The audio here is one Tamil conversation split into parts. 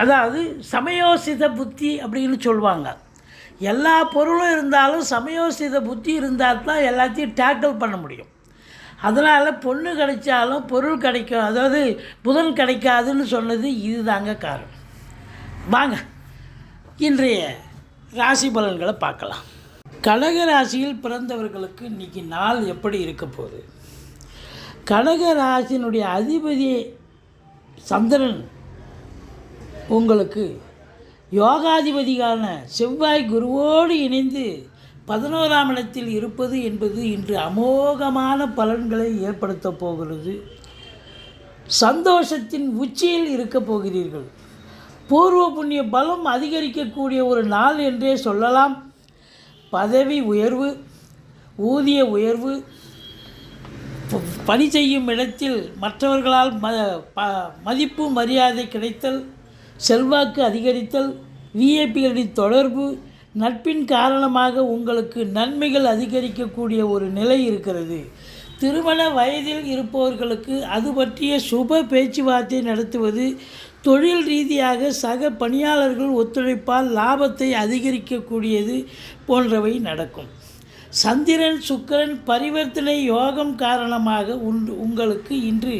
அதாவது சமயோசித புத்தி அப்படின்னு சொல்லுவாங்க. எல்லா பொருளும் இருந்தாலும் சமயோசித புத்தி இருந்தால் தான் எல்லாத்தையும் டேக்கிள் பண்ண முடியும். அதனால் பொண்ணு கிடைச்சாலும் பொருள் கிடைக்கும். அதாவது புதன் கிடைக்காதுன்னு சொன்னது இதுதாங்க காரணம். வாங்க இன்றைய ராசி பலன்களை பார்க்கலாம். கடக ராசியில் பிறந்தவர்களுக்கு இன்றைக்கி நாள் எப்படி இருக்க போகுது? கடக ராசியினுடைய அதிபதி சந்திரன் உங்களுக்கு யோகாதிபதியான செவ்வாய் குருவோடு இணைந்து பதினோராம் இடத்தில் இருப்பது என்பது இன்று அமோகமான பலன்களை ஏற்படுத்தப் போகிறது. சந்தோஷத்தின் உச்சியில் இருக்கப் போகிறீர்கள். பூர்வ புண்ணிய பலம் அதிகரிக்கக்கூடிய ஒரு நாள் என்றே சொல்லலாம். பதவி உயர்வு ஊதிய உயர்வு பணி செய்யும் இடத்தில் மற்றவர்களால் ம ப மதிப்பு மரியாதை கிடைத்தல் செல்வாக்கு அதிகரித்தல் விஐபிகளின் தொடர்பு நட்பின் காரணமாக உங்களுக்கு நன்மைகள் அதிகரிக்கக்கூடிய ஒரு நிலை இருக்கிறது. திருமண வயதில் இருப்பவர்களுக்கு அது பற்றிய சுப பேச்சுவார்த்தை நடத்துவது தொழில் ரீதியாக சக பணியாளர்கள் ஒத்துழைப்பால் லாபத்தை அதிகரிக்கக்கூடியது போன்றவை நடக்கும். சந்திரன் சுக்கிரன் பரிவர்த்தனை யோகம் காரணமாக உண்டு உங்களுக்கு இன்று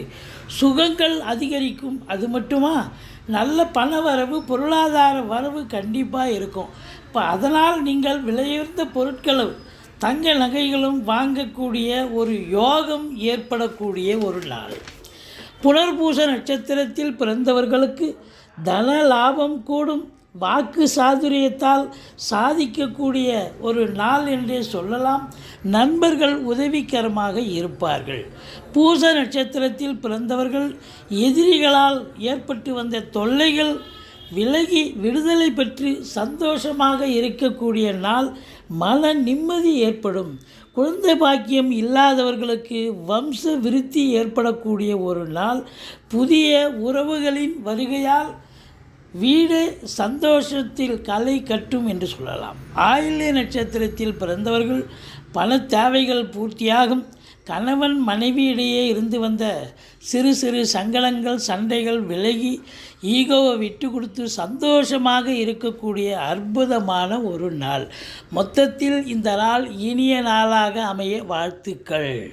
சுகங்கள் அதிகரிக்கும். அது மட்டுமா? நல்ல பண வரவு பொருளாதார வரவு கண்டிப்பாக இருக்கும். இப்போ அதனால் நீங்கள் விலையுயர்ந்த பொருட்களும் தங்க நகைகளும் வாங்கக்கூடிய ஒரு யோகம் ஏற்படக்கூடிய ஒரு நாள். புனர்பூச நட்சத்திரத்தில் பிறந்தவர்களுக்கு தன லாபம் கூடும். வாக்கு சாதுரியத்தால் சாதிக்கக்கூடிய ஒரு நாள் என்றே சொல்லலாம். நண்பர்கள் உதவிகரமாக இருப்பார்கள். பூச நட்சத்திரத்தில் பிறந்தவர்கள் எதிரிகளால் ஏற்பட்டு வந்த தொல்லைகள் விலகி விடுதலை பெற்று சந்தோஷமாக இருக்கக்கூடிய நாள் மன நிம்மதி ஏற்படும். குழந்தை பாக்கியம் இல்லாதவர்களுக்கு வம்ச விருத்தி ஏற்படக்கூடிய ஒரு நாள் புதிய உறவுகளின் வருகையால் வீடு சந்தோஷத்தில் கலை கட்டும் என்று சொல்லலாம். ஆயில்ய நட்சத்திரத்தில் பிறந்தவர்கள் பல தேவைகள் பூர்த்தியாகும். கணவன் மனைவியிடையே இருந்து வந்த சிறு சிறு சங்கடங்கள் சண்டைகள் விலகி ஈகோவை விட்டு கொடுத்து சந்தோஷமாக இருக்கக்கூடிய அற்புதமான ஒரு நாள். மொத்தத்தில் இந்த நாள் இனிய நாளாக அமைய வாழ்த்துக்கள்.